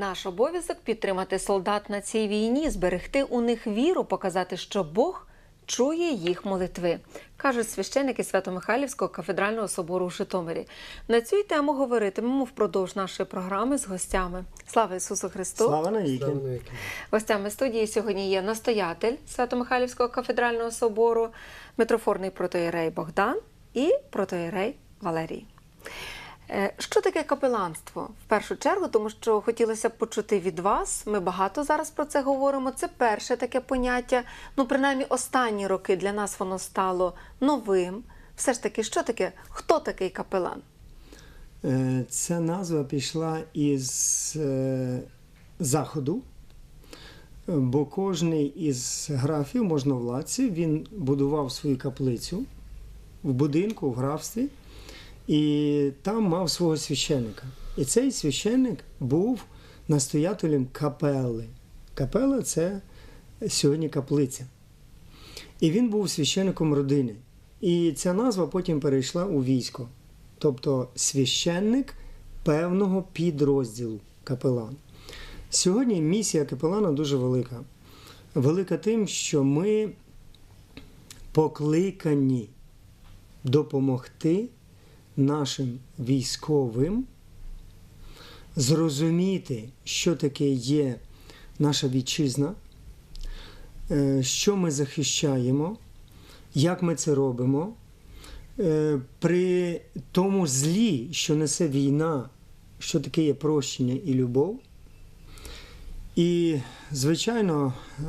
Наш обов'язок підтримати солдат на цій війні, зберегти у них віру, показати, що Бог чує їх молитви, кажуть священники Свято-Михайлівського кафедрального собору у Житомирі. На цю тему говоритимемо впродовж нашої програми з гостями. Слава Ісусу Христу! Слава. Слава навіки. Гостями студії сьогодні є настоятель Свято-Михайлівського кафедрального собору, митрофорний протоєрей Богдан і протоєрей Валерій. Е, Що таке капеланство? В першу чергу, тому що хотілося б почути від вас. Ми багато зараз про це говоримо. Це перше таке поняття. Ну, принаймні, останні роки для нас воно стало новим. Все ж таки, що таке? Хто такий капелан? Е, Ця назва пішла із е, заходу, бо кожний із графів, можновладців, він будував свою каплицю в будинку, в графстві, і там мав свого священника. І цей священник був настоятелем капели. Капела це сьогодні каплиця. І він був священником родини. І ця назва потім перейшла у військо. Тобто священник певного підрозділу капелан. Сьогодні місія капелана дуже велика. Велика тим, що ми покликані допомогти нашим військовим зрозуміти, що таке є наша вітчизна, е, що ми захищаємо, як ми це робимо. Е, При тому злі, що несе війна, що таке є прощення і любов. І, звичайно, е,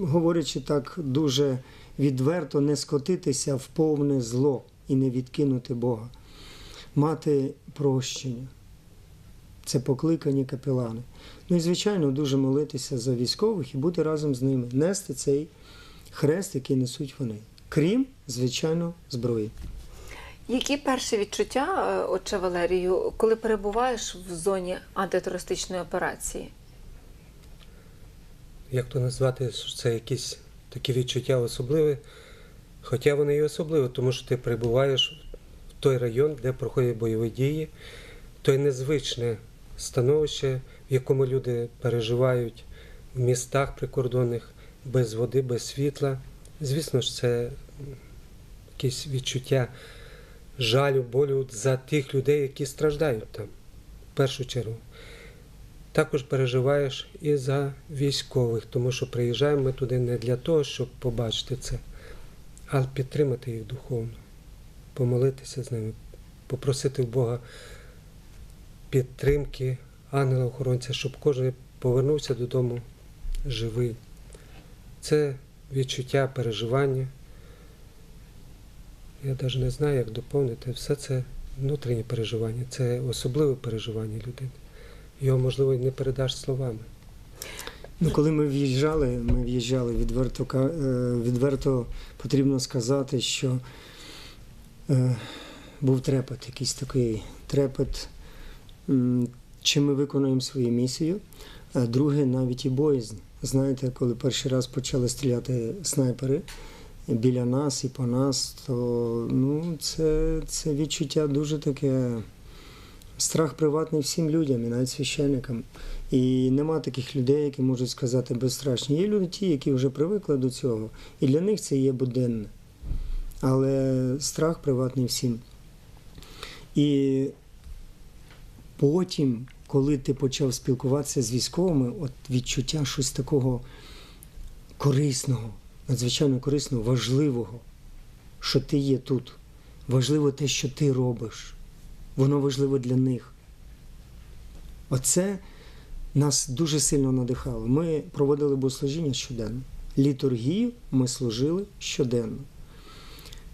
говорячи так дуже відверто, не скотитися в повне зло і не відкинути Бога, мати прощення. Це покликані капелани. Ну і, звичайно, дуже молитися за військових і бути разом з ними, нести цей хрест, який несуть вони. Крім, звичайно, зброї. Які перші відчуття, е, отче Валерію, коли перебуваєш в зоні антитерористичної операції? Як то назвати, що це якісь такі відчуття особливі? Хоча вони і особливі, тому що ти прибуваєш в той район, де проходять бойові дії, той незвичне становище, в якому люди переживають в містах прикордонних, без води, без світла. Звісно ж, це якісь відчуття жалю, болю за тих людей, які страждають там, в першу чергу. Також переживаєш і за військових, тому що приїжджаємо ми туди не для того, щоб побачити це, а підтримати їх духовно, помолитися з ними, попросити в Бога підтримки, ангела-охоронця, щоб кожен повернувся додому живий. Це відчуття, переживання. Я навіть не знаю, як доповнити. Все це внутрішнє переживання, це особливе переживання людини. Його, можливо, не передаш словами. Ну, коли ми в'їжджали, ми в'їжджали відверто, е, відверто потрібно сказати, що е, був трепет, якийсь такий трепет, чи ми виконуємо свою місію. А друге, навіть і боязнь. Знаєте, коли перший раз почали стріляти снайпери біля нас і по нас, то ну, це, це відчуття дуже таке. Страх приватний всім людям, і навіть священникам. І нема таких людей, які можуть сказати безстрашні. Є люди ті, які вже привикли до цього, і для них це є буденне. Але страх приватний всім. І потім, коли ти почав спілкуватися з військовими, от відчуття щось такого корисного, надзвичайно корисного, важливого, що ти є тут. Важливо те, що ти робиш. Воно важливо для них. Оце нас дуже сильно надихало. Ми проводили богослужіння щоденно. Літургію ми служили щоденно.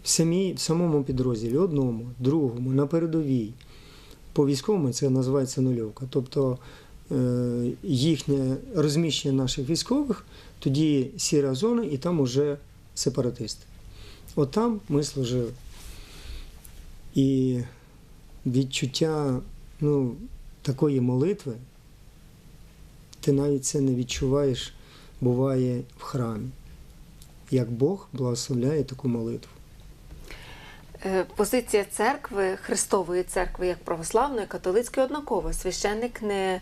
В, самій, в самому підрозділі, одному, другому, на передовій. По військовому це називається нульовка. Тобто е, їхнє розміщення наших військових, тоді сіра зона, і там уже сепаратисти. От там ми служили. І відчуття ну, такої молитви, ти навіть це не відчуваєш, буває в храмі. Як Бог благословляє таку молитву. Е, Позиція церкви, Христової церкви, як православної, католицької, однакова. Священник не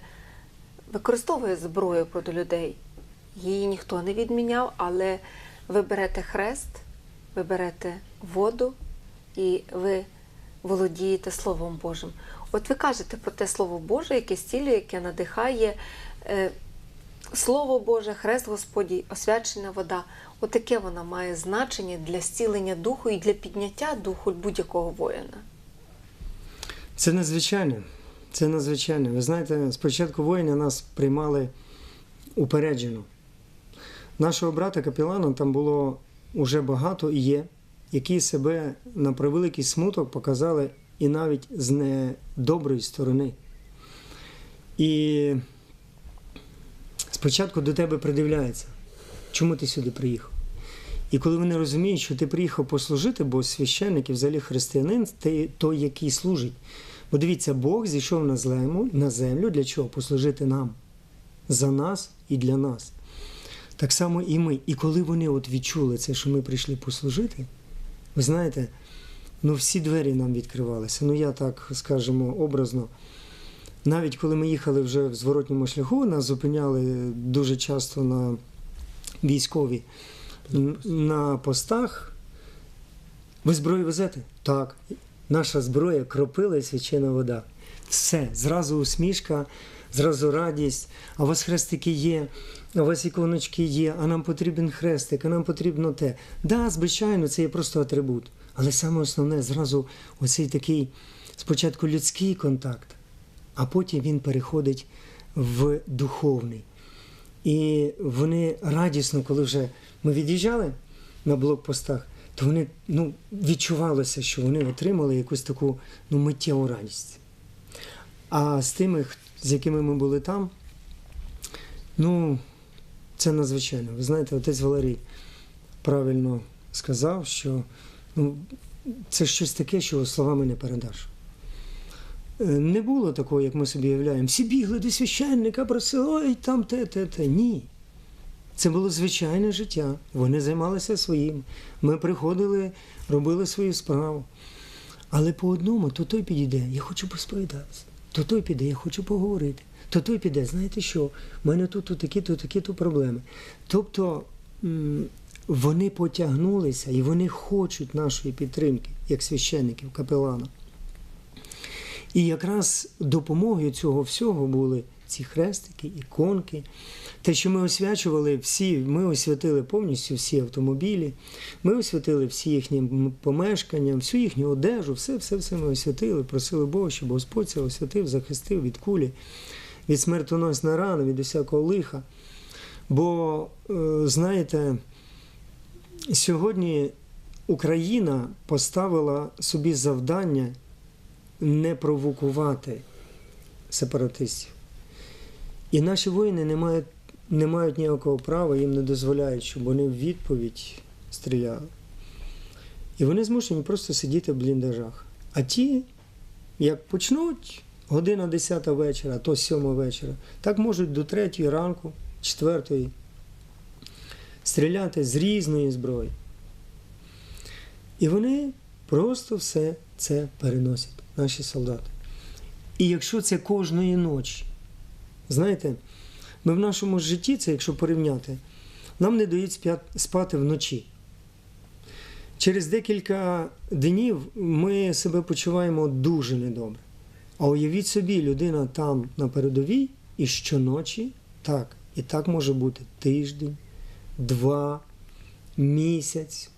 використовує зброю проти людей. Її ніхто не відміняв, але ви берете хрест, ви берете воду і ви володієте Словом Божим. От ви кажете про те Слово Боже, яке зцілює, яке надихає. Е, Слово Боже, Хрест Господній, освячена вода. Отаке вона має значення для зцілення духу і для підняття духу будь-якого воїна. Це надзвичайне. Це надзвичайне. Ви знаєте, спочатку воїни нас приймали упереджено. Нашого брата капілана там було уже багато і є, які себе на превеликий смуток показали і навіть з недоброї сторони. І спочатку до тебе придивляється, чому ти сюди приїхав. І коли вони розуміють, що ти приїхав послужити, бо священник і взагалі християнин, ти той, який служить. Бо дивіться, Бог зійшов на землю, на землю для чого? Послужити нам, за нас і для нас. Так само і ми. І коли вони от відчули це, що ми прийшли послужити, ви знаєте, ну всі двері нам відкривалися. Ну я так скажемо образно. Навіть коли ми їхали вже в зворотньому шляху, нас зупиняли дуже часто на військові на постах. Ви зброю везете? Так. Наша зброя кропила і свячена вода. Все, зразу усмішка, зразу радість. А у вас хрестики є, у вас іконочки є, а нам потрібен хрестик, а нам потрібно те. Да, звичайно, це є просто атрибут. Але саме основне зразу оцей такий спочатку людський контакт, а потім він переходить в духовний. І вони радісно, коли вже ми від'їжджали на блокпостах, то вони ну, відчувалося, що вони отримали якусь таку ну, миттєву радість. А з тими, з якими ми були там, ну, це надзвичайно. Ви знаєте, отець Валерій правильно сказав, що ну, це щось таке, що словами не передаш. Е, Не було такого, як ми собі уявляємо. Всі бігли до священника, просили, ой, там те, те, те. Ні. Це було звичайне життя. Вони займалися своїм. Ми приходили, робили свою справу. Але по одному, то той підійде, я хочу посповідатися. То той піде, я хочу поговорити. То той піде, знаєте що? У мене тут, тут такі, то такі то проблеми. Тобто вони потягнулися і вони хочуть нашої підтримки, як священників, капелана. І якраз допомогою цього всього були ці хрестики, іконки. Те, що ми освячували всі, ми освятили повністю всі автомобілі, ми освятили всі їхні помешкання, всю їхню одежу, все, все, все ми освятили, просили Бога, щоб Господь це освятив, захистив від кулі, від смертоносної рани, від усякого лиха. Бо, е, знаєте, сьогодні Україна поставила собі завдання не провокувати сепаратистів. І наші воїни не мають, не мають ніякого права, їм не дозволяють, щоб вони в відповідь стріляли. І вони змушені просто сидіти в бліндажах. А ті, як почнуть година 10 вечора, то 7 вечора, так можуть до 3 ранку, 4 стріляти з різної зброї. І вони просто все це переносять, наші солдати. І якщо це кожної ночі, знаєте, ми в нашому житті, це якщо порівняти, нам не дають спати вночі. Через декілька днів ми себе почуваємо дуже недобре. А уявіть собі, людина там на передовій і щоночі так. І так може бути тиждень, два, місяць,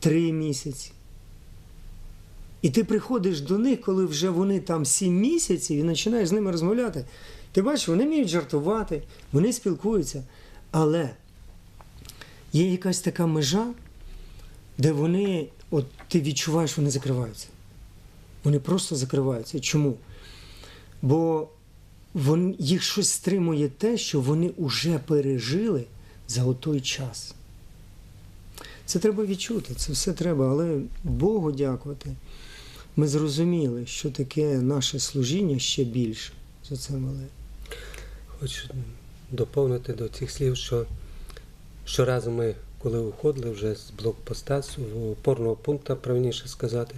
три місяці. І ти приходиш до них, коли вже вони там сім місяців, і починаєш з ними розмовляти. Ти бачиш, вони вміють жартувати, вони спілкуються. Але є якась така межа, де вони, от ти відчуваєш, вони закриваються. Вони просто закриваються. Чому? Бо вон, їх щось стримує те, що вони вже пережили за той час. Це треба відчути, це все треба, але Богу дякувати. Ми зрозуміли, що таке наше служіння ще більше за це мале. Хочу доповнити до цих слів, що щоразу ми, коли виходили вже з блокпоста, з опорного пункту, правильніше сказати,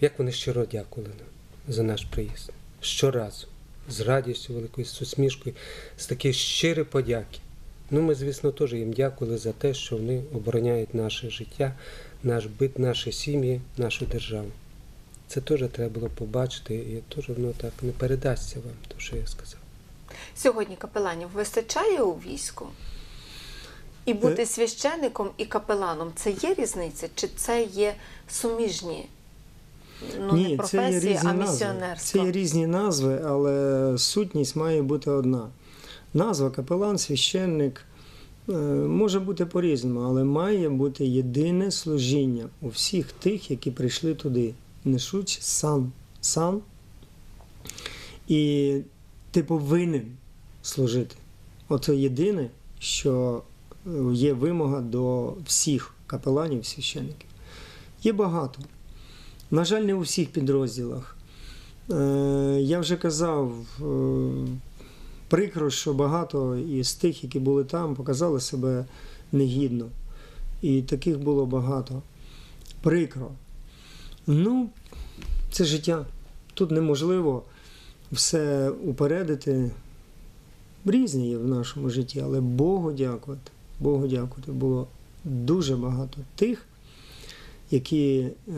як вони щиро дякували нам за наш приїзд. Щоразу. з радістю, великою з усмішкою, з такої щирої подяки. Ну, ми, звісно, теж їм дякували за те, що вони обороняють наше життя, наш бит, наші сім'ї, нашу державу. Це теж треба було побачити, і теж воно так не передасться вам, то що я сказав. Сьогодні капеланів вистачає у війську? І бути Е. священником і капеланом це є різниця? Чи це є суміжні? Ну, не Ні, це є різні а місіонерство. Це є різні назви, але сутність має бути одна. Назва капелан, священник е, може бути по-різному, але має бути єдине служіння у всіх тих, які прийшли туди, несуть сан, сан. І ти повинен служити. Оце єдине, що е, є вимога до всіх капеланів, священників. Є багато. На жаль, не у всіх підрозділах. Е, Я вже казав, е, прикро, що багато із тих, які були там, показали себе негідно. І таких було багато. Прикро. Ну, це життя. Тут неможливо все упередити. Різні є в нашому житті, але Богу дякувати. Богу дякувати. Було дуже багато тих, які е,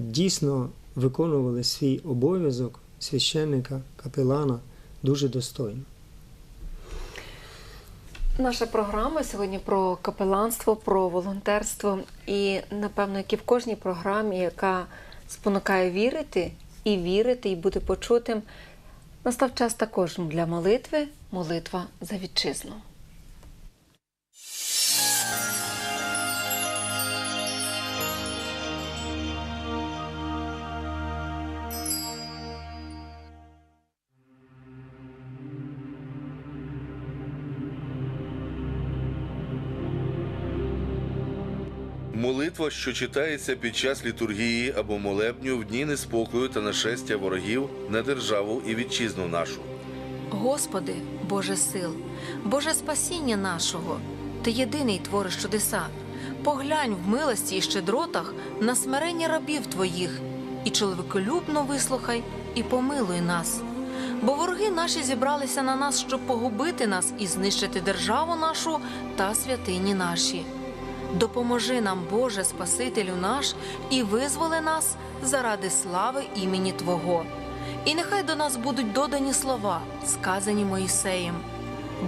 дійсно виконували свій обов'язок священника, капелана дуже достойно. Наша програма сьогодні про капеланство, про волонтерство. І, напевно, як і в кожній програмі, яка спонукає вірити і вірити, і бути почутим, настав час також для молитви, молитва за вітчизну. Молитва, що читається під час літургії або молебню в дні неспокою та нашестя ворогів на державу і вітчизну нашу. Господи, Боже сил, Боже спасіння нашого, Ти єдиний твориш чудеса. Поглянь в милості і щедротах на смирення рабів Твоїх, і чоловіколюбно вислухай і помилуй нас. Бо вороги наші зібралися на нас, щоб погубити нас і знищити державу нашу та святині наші. Допоможи нам, Боже, Спасителю наш, і визволи нас заради слави імені Твого. І нехай до нас будуть додані слова, сказані Моїсеєм.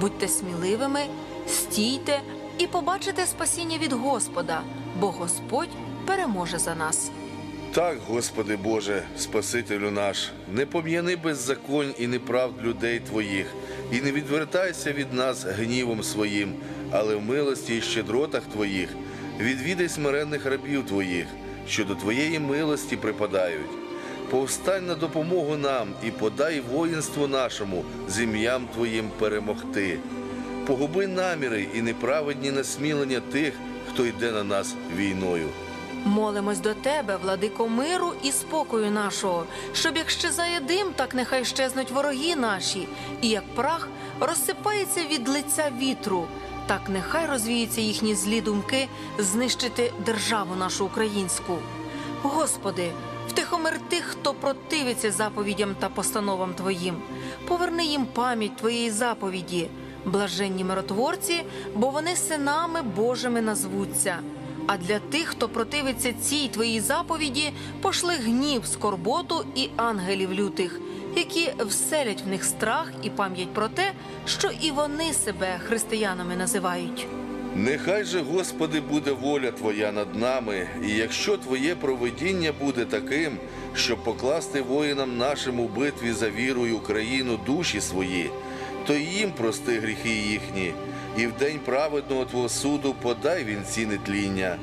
Будьте сміливими, стійте і побачите спасіння від Господа, бо Господь переможе за нас. Так, Господи Боже, Спасителю наш, не пом'яни беззаконь і неправд людей Твоїх, і не відвертайся від нас гнівом своїм, але в милості і щедротах Твоїх відвідай смиренних рабів Твоїх, що до Твоєї милості припадають. Повстань на допомогу нам і подай воїнству нашому з ім'ям Твоїм перемогти. Погуби наміри і неправедні насмілення тих, хто йде на нас війною. Молимось до тебе, владико миру і спокою нашого, щоб як щезає дим, так нехай щезнуть вороги наші, і як прах розсипається від лиця вітру, так нехай розвіються їхні злі думки знищити державу нашу українську. Господи, втихомир тих, хто противиться заповідям та постановам Твоїм, поверни їм пам'ять Твоєї заповіді, блаженні миротворці, бо вони синами Божими назвуться. А для тих, хто противиться цій твоїй заповіді, пошли гнів, скорботу і ангелів лютих, які вселять в них страх і пам'ять про те, що і вони себе християнами називають. Нехай же, Господи, буде воля Твоя над нами, і якщо Твоє провидіння буде таким, щоб покласти воїнам нашим у битві за віру і Україну душі свої, то їм прости гріхи їхні, і в день праведного Твого суду подай вінці нетління.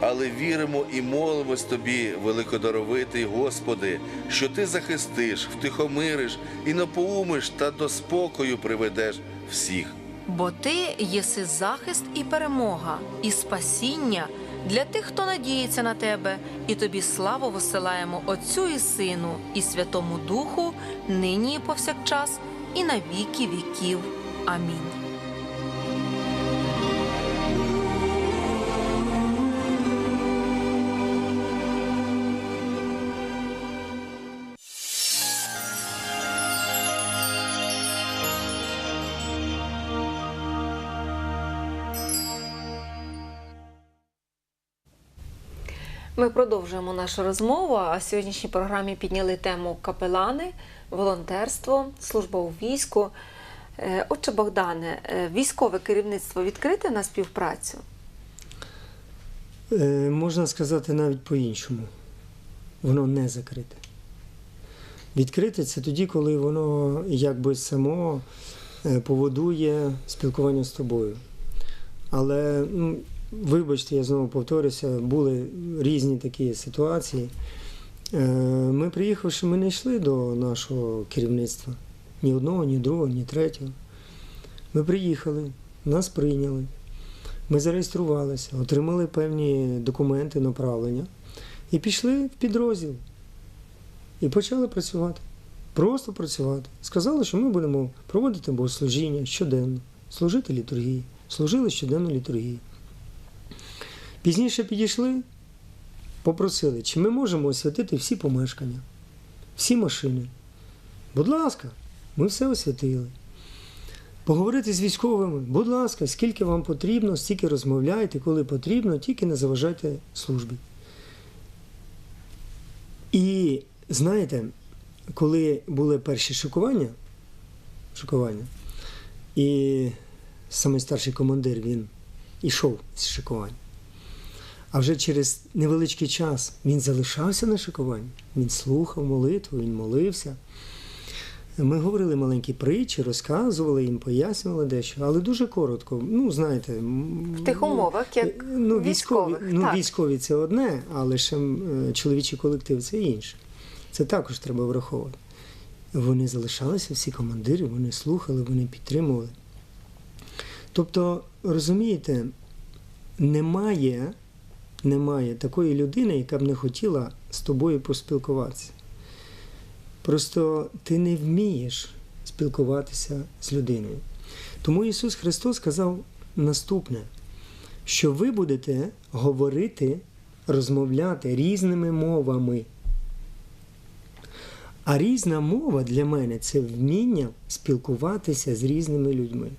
Але віримо і молимось Тобі, великодаровитий Господи, що Ти захистиш, втихомириш і напоумиш та до спокою приведеш всіх. Бо ти єси захист і перемога, і спасіння для тих, хто надіється на тебе, і тобі славу висилаємо Отцю і Сину, і Святому Духу, нині і повсякчас, і на віки віків. Амінь. Ми продовжуємо нашу розмову. А в сьогоднішній програмі підняли тему капелани, волонтерство, служба у війську. Е, Отже, Богдане, е, військове керівництво відкрите на співпрацю? Е, Можна сказати навіть по-іншому. Воно не закрите. Відкрите це тоді, коли воно якби само поводує спілкування з тобою. Але, ну, вибачте, я знову повторюся, були різні такі ситуації. Е, Ми, приїхавши, ми не йшли до нашого керівництва. Ні одного, ні другого, ні третього. Ми приїхали, нас прийняли. Ми зареєструвалися, отримали певні документи, направлення і пішли в підрозділ. І почали працювати. Просто працювати. Сказали, що ми будемо проводити богослужіння щоденно, служити літургії. Служили щоденну літургію. Пізніше підійшли, попросили, чи ми можемо освятити всі помешкання, всі машини. Будь ласка, ми все освятили. Поговорити з військовими, будь ласка, скільки вам потрібно, стільки розмовляйте, коли потрібно, тільки не заважайте службі. І знаєте, коли були перші шокування, шокування, і самий старший командир він ішов з шикувань. А вже через невеличкий час він залишався на шикуванні, він слухав молитву, він молився. Ми говорили маленькі притчі, розказували їм, пояснювали дещо, але дуже коротко. Ну, знаєте, В тих умовах, як ну, військові, військових, ну, так. військові це одне, але ще е, чоловічий колектив це інше. Це також треба враховувати. Вони залишалися, всі командири, вони слухали, вони підтримували. Тобто, розумієте, немає, немає такої людини, яка б не хотіла з тобою поспілкуватися. Просто ти не вмієш спілкуватися з людиною. Тому Ісус Христос сказав наступне, що ви будете говорити, розмовляти різними мовами. А різна мова для мене це вміння спілкуватися з різними людьми.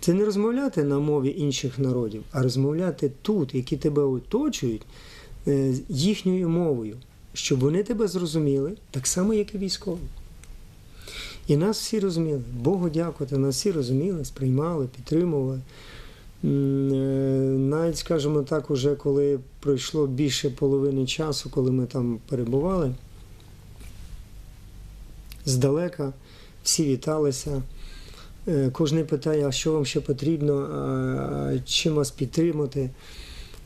Це не розмовляти на мові інших народів, а розмовляти тут, які тебе оточують, е, їхньою мовою, щоб вони тебе зрозуміли, так само, як і військові. І нас всі розуміли. Богу дякувати, нас всі розуміли, сприймали, підтримували. Е, Навіть, скажімо так, уже коли пройшло більше половини часу, коли ми там перебували, здалека всі віталися. Е, Кожен питає, а що вам ще потрібно, чим вас підтримати.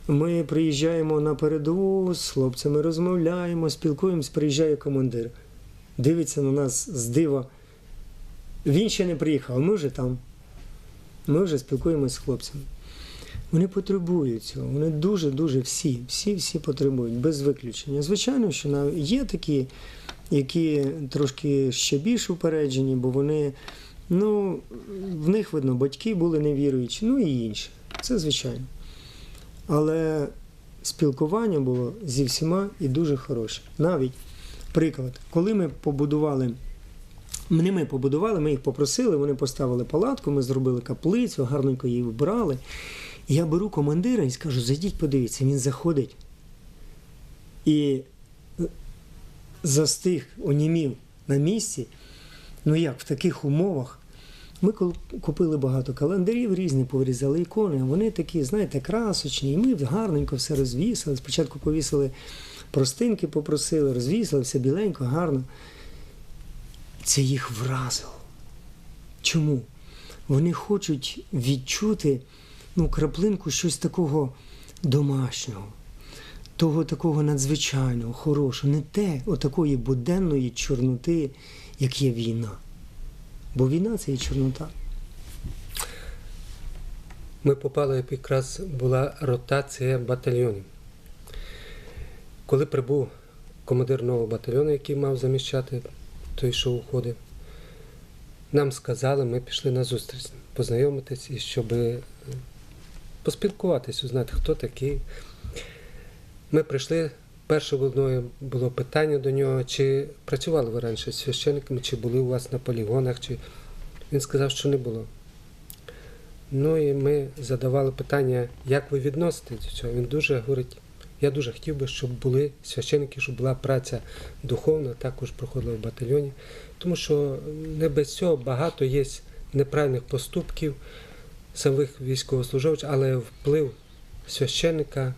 Ми приїжджаємо на передову, з хлопцями розмовляємо, спілкуємось, приїжджає командир. Дивиться на нас з дива. Він ще не приїхав, ми вже там. Ми вже спілкуємося з хлопцями. Вони потребують цього. Вони дуже-дуже всі, всі, всі потребують, без виключення. Звичайно, що є такі, які трошки ще більш упереджені, бо вони, ну, в них видно, батьки були невіруючі, ну і інші. Це звичайно. Але спілкування було зі всіма і дуже хороше. Навіть приклад, коли ми побудували, не ми побудували, ми їх попросили, вони поставили палатку, ми зробили каплицю, гарненько її вбрали. Я беру командира і скажу, зайдіть, подивіться, він заходить і е, застиг, онімів на місці. Ну як в таких умовах? Ми купили багато календарів різних, повирізали ікони, а вони такі, знаєте, красочні. І ми гарненько все розвісили. Спочатку повісили простинки, попросили, розвісили все біленько, гарно. Це їх вразило. Чому? Вони хочуть відчути ну, краплинку щось такого домашнього, того такого надзвичайного, хорошого, не те, отакої буденної чорноти, як є війна. Бо війна це і чорнота. Ми попали, як якраз була ротація батальйонів. Коли прибув командир нового батальйону, який мав заміщати той, що уходив, нам сказали, ми пішли на зустріч, познайомитись і щоб е, поспілкуватись, узнати, хто такий. Ми прийшли. Перше було, питання до нього, чи працювали ви раніше з священниками, чи були у вас на полігонах, чи він сказав, що не було. Ну і ми задавали питання, як ви відноситесь до цього. Він дуже говорить, Я дуже хотів би, щоб були священники, щоб була праця духовна, також проходила в батальйоні. Тому що не без цього багато є неправильних поступків самих військовослужбовців, але вплив священника,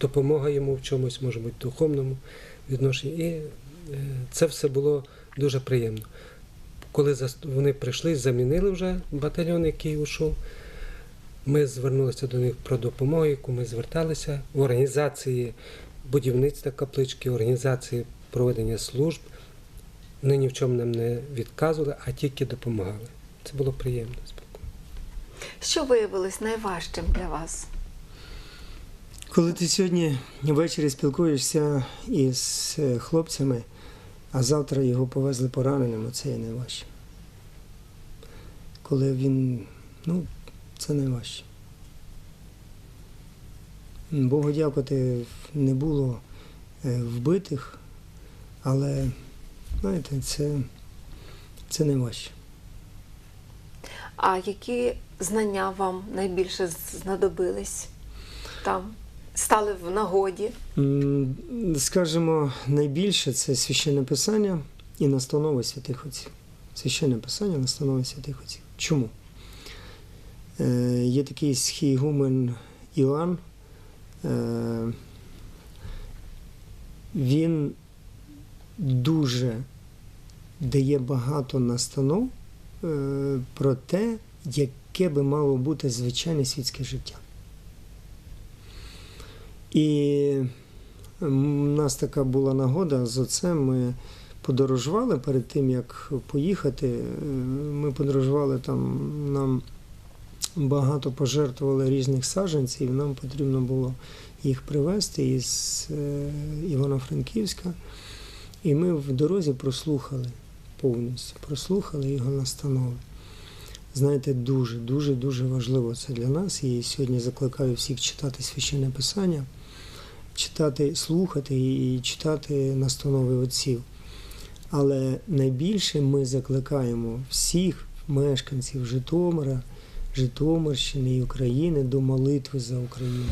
допомога йому в чомусь, може бути, духовному відношенні. І е, це все було дуже приємно. Коли вони прийшли, замінили вже батальйон, який ушов. Ми звернулися до них про допомогу, яку ми зверталися в організації будівництва каплички, організації проведення служб. Вони ні в чому нам не відказували, а тільки допомагали. Це було приємно. Що виявилось найважчим для вас? Коли ти сьогодні ввечері спілкуєшся із е, хлопцями, а завтра його повезли пораненим, це є найважче. Коли він, ну, це найважче. Богу дякувати, не було е, вбитих, але, знаєте, це, це найважче. А які знання вам найбільше знадобились там? Стали в нагоді? Скажімо, найбільше це священне писання і настанови святих отців. Священне писання, настанови святих отців. Чому? Е, є такий схіігумен Іоанн. Е, він дуже дає багато настанов е, про те, яке би мало бути звичайне світське життя. І у нас така була нагода з отцем. Ми подорожували перед тим, як поїхати. е, Ми подорожували там, нам багато пожертвували різних саджанців, нам потрібно було їх привезти із е, Івано-Франківська. І ми в дорозі прослухали повністю, прослухали його настанови. Знаєте, дуже, дуже, дуже важливо це для нас. І сьогодні закликаю всіх читати священне писання, читати, слухати і читати настанови отців. Але найбільше ми закликаємо всіх мешканців Житомира, Житомирщини і України до молитви за Україну.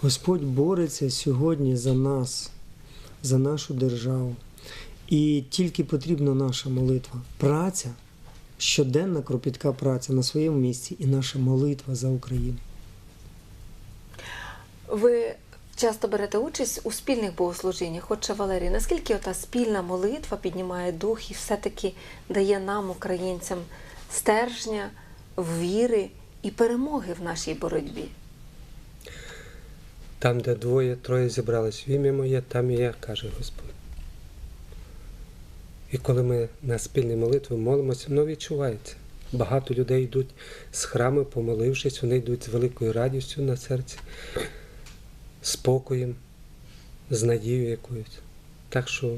Господь бореться сьогодні за нас, за нашу державу. І тільки потрібна наша молитва. Праця, щоденна кропітка праця на своєму місці і наша молитва за Україну. Ви часто берете участь у спільних богослужіннях. Отже, Валерій, наскільки ота спільна молитва піднімає дух і все-таки дає нам, українцям, стержня, віри і перемоги в нашій боротьбі? Там, де двоє, троє зібрались в ім'я моє, там і я, каже Господь. І коли ми на спільній молитві молимося, воно відчувається. Багато людей йдуть з храму, помолившись, вони йдуть з великою радістю на серці, спокоєм, з надією якоюсь. Так що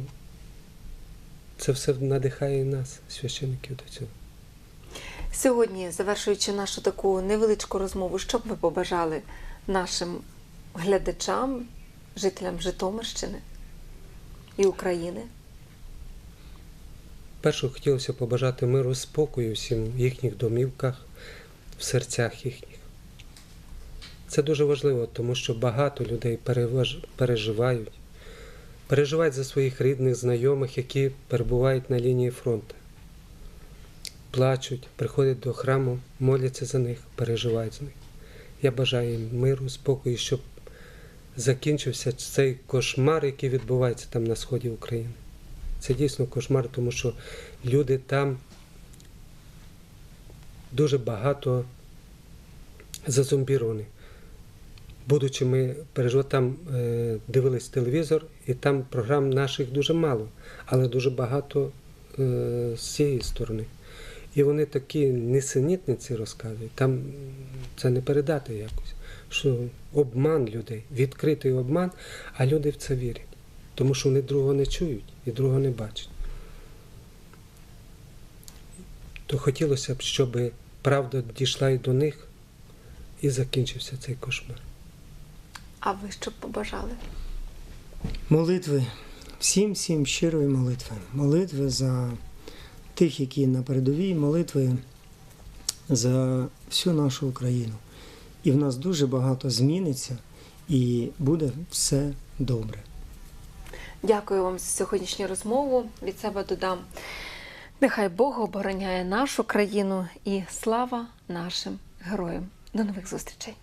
це все надихає нас, священників, до цього. Сьогодні, завершуючи нашу таку невеличку розмову, що б ви побажали нашим глядачам, жителям Житомирщини і України? Перше хотілося побажати миру, спокою всім в їхніх домівках, в серцях їхніх. Це дуже важливо, тому що багато людей переживають, переживають за своїх рідних, знайомих, які перебувають на лінії фронту. Плачуть, приходять до храму, моляться за них, переживають за них. Я бажаю їм миру, спокою, щоб закінчився цей кошмар, який відбувається там на сході України. Це дійсно кошмар, тому що люди там дуже багато зазомбіровані. Будучи ми там е, дивились телевізор, і там програм наших дуже мало, але дуже багато е, з цієї сторони. І вони такі несенітниці розказують, там це не передати якось, що обман людей, відкритий обман, а люди в це вірять тому що вони другого не чують і другого не бачать. То хотілося б, щоб правда дійшла і до них, і закінчився цей кошмар. А ви що б побажали? Молитви, всім, всім щирої молитви. Молитви за тих, які на передовій, молитви за всю нашу Україну. І в нас дуже багато зміниться, і буде все добре. Дякую вам за сьогоднішню розмову. Від себе додам. Нехай Бог обороняє нашу країну і слава нашим героям. До нових зустрічей!